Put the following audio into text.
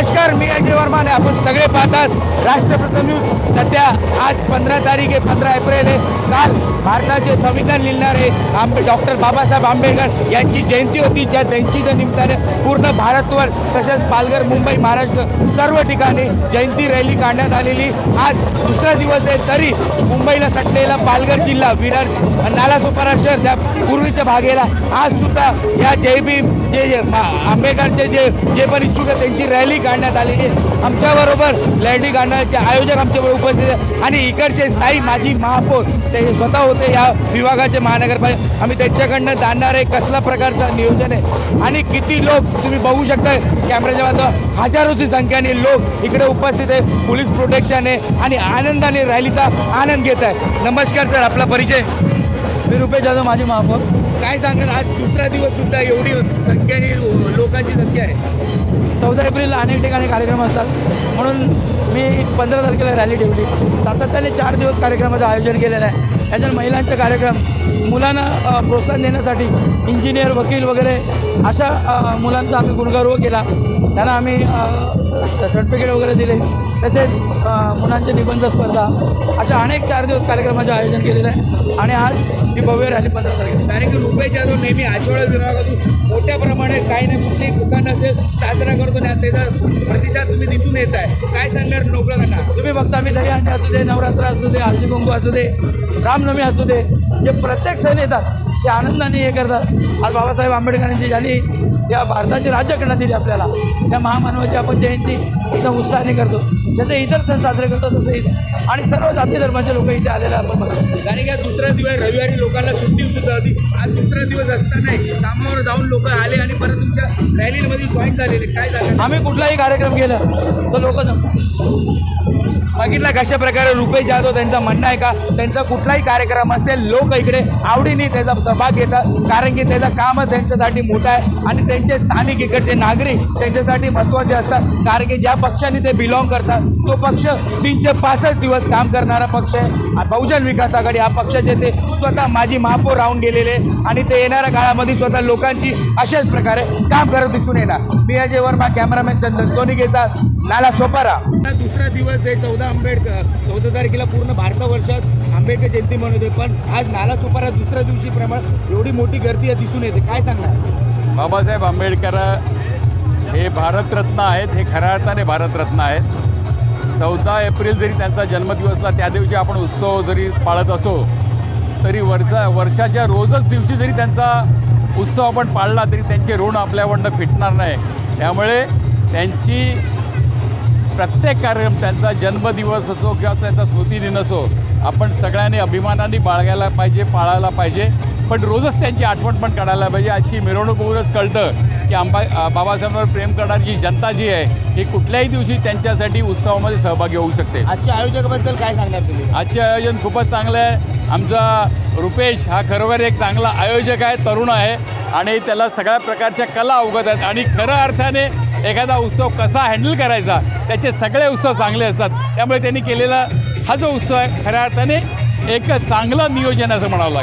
नमस्कार मी अजय वर्मा आणि आपण सगळे पाहतात राष्ट्रप्रथम न्यूज. सध्या आज पंधरा तारीख आहे पंधरा एप्रिल आहे. काल भारताचे संविधान लिहिणारे आंबे डॉक्टर बाबासाहेब आंबेडकर यांची जयंती होती ज्या जयंतीच्या निमित्ताने पूर्ण भारतवर तसेच पालघर मुंबई महाराष्ट्र सर्व ठिकाणी जयंती रॅली काढण्यात आलेली. आज दुसरा दिवस आहे तरी मुंबईला सटलेला पालघर जिल्हा विरार नालासोपारा शहर त्या पूर्वीच्या भागेला. आज सुद्धा या जयभीम जे जे आंबेडकरचे जे जे पण इच्छुक आहेत त्यांची रॅली काढण्यात आलेली आहे. आमच्याबरोबर रॅली काढण्याचे आयोजक आमच्याबरोबर उपस्थित आहेत. आणि इकडचे स्थायी माजी महापौर ते स्वतः होते या विभागाचे महानगरपालिका. आम्ही त्यांच्याकडनं जाणणार आहे कसल्या प्रकारचं नियोजन आहे. आणि किती लोक तुम्ही बघू शकता कॅमेऱ्याच्या माध्यमातून. हजारोची संख्येने लोक इकडे उपस्थित आहे पोलीस प्रोटेक्शन आहे आणि आनंदाने रॅलीचा आनंद घेत आहे नमस्कार सर आपला परिचय. मी रुपेश जाधव माझी महापौर. काय सांगाल? आज दुसरा दिवस सुद्धा एवढी संख्येने लोकांची संख्या आहे. चौदा एप्रिलला अनेक ठिकाणी कार्यक्रम असतात. म्हणून मी पंधरा तारखेला रॅली ठेवली. सातत्याने चार दिवस कार्यक्रमाचं आयोजन केलेलं आहे. त्याच्यात महिलांचे कार्यक्रम मुलांना प्रोत्साहन देण्यासाठी इंजिनियर वकील वगैरे अशा मुलांचा आम्ही गुणगौरव केला. त्यांना आम्ही सर्टिफिकेट वगैरे दिले. तसेच मुलांचे निबंध स्पर्धा अशा अनेक चार दिवस कार्यक्रमाचे आयोजन केलेलं आहे. आणि आज ही भव्य रॅली पंधरा तारखेला. कारण की रुपये जाधव नेहमी आठवडा विभागातून मोठ्या प्रमाणात काही ना कुठली दुकान असेल साजरा करतो आणि त्याचा प्रतिसाद तुम्ही दिसून येत आहे. काय सांगणार लोकांना तुम्ही बघता मी दहीहंडी असू दे नवरात्र असू दे हळदी कुंकू असू दे रामनवमी असू दे जे प्रत्येक सण येतात ते आनंदाने हे करतात. आज बाबासाहेब आंबेडकरांची ज्यांनी या भारताची राज्यघटना दिली आपल्याला. त्या महामानवाची आपण जयंती एकदम उत्साहाने करतो. जसे इतर सण साजरे करतो तसे इथे- आणि सर्व जाती धर्माचे लोक इथे आलेले आपण बघतो कारण की दुसरा दिवस रविवारी लोकांना सुट्टी सुद्धा होती. आज दुसरा दिवस असताना कामावर जाऊन लोक आले आणि परत तुमच्या रॅलीमध्ये जॉईन झालेले. काय झालं? आम्ही कुठलाही कार्यक्रम केलं तर लोक जमतात. बघितला कशा प्रकारे रुपेश जाधव त्यांचं म्हणणं आहे का? त्यांचा कुठलाही कार्यक्रम असेल लोक इकडे आवडीने त्याचा सहभाग घेतात कारण की त्याचं कामच त्यांच्यासाठी मोठं आहे आणि त्यांचे स्थानिक इकडचे नागरिक त्यांच्यासाठी महत्त्वाचे असतात. कारण की ज्या पक्षाने ते बिलॉंग करतात तो पक्ष तीनशे पासष्ट दिवस काम करणारा पक्ष आहे. बहुजन विकास आघाडी हा पक्षाचे ते स्वतः माजी महापौर राहून गेलेले आणि ते येणाऱ्या काळामध्ये स्वतः लोकांची अशाच प्रकारे काम करत दिसून येणार. मी अजय वर्मा कॅमेरामॅन चंदन सोनिकेचा नाला सोपारा दुसरा दिवस आहे चौदा आंबेडकर. चौदा तारखेला पूर्ण भारतवर्षात आंबेडकर जयंती मनवते पण आज नाला सोपारा दुसऱ्या दिवशी प्रमाण एवढी मोठी गर्दी दिसून येते. काय सांगणार? बाबासाहेब आंबेडकर हे भारतरत्न आहेत हे खऱ्या अर्थाने भारतरत्न आहेत. चौदा एप्रिल जरी त्यांचा जन्मदिवसला त्या दिवशी आपण उत्सव जरी पाळत असो तरी वर्षा वर्षाच्या रोजच दिवशी जरी त्यांचा उत्सव आपण पाळला तरी त्यांचे ऋण आपल्याकडनं फिटणार नाही. त्यामुळे त्यांची प्रत्येक कार्यक्रम त्यांचा जन्मदिवस असो किंवा त्यांचा स्मृतिदिन असो आपण सगळ्यांनी अभिमानाने बाळगायला पाहिजे पाळायला पाहिजे. पण रोजच त्यांची आठवण पण काढायला पाहिजे. आजची मिरवणूक बघूनच कळतं की आंबा बाबासाहेबांवर प्रेम करणारी जी जनता जी आहे ही कुठल्याही दिवशी त्यांच्यासाठी उत्सवामध्ये सहभागी होऊ शकते. आजच्या आयोजकाबद्दल काय सांगणार तुम्ही? आजचे आयोजन खूपच चांगलं आहे. आमचा रुपेश हा खरोखर एक चांगला आयोजक आहे तरुण आहे आणि त्याला सगळ्या प्रकारच्या कला अवगत आहेत. आणि खऱ्या अर्थाने एखादा उत्सव कसा हँडल करायचा त्याचे सगळे उत्सव चांगले असतात. त्यामुळे त्यांनी केलेला हा जो उत्सव आहे खऱ्या अर्थाने एक चांगलं नियोजन असं म्हणावं लागेल.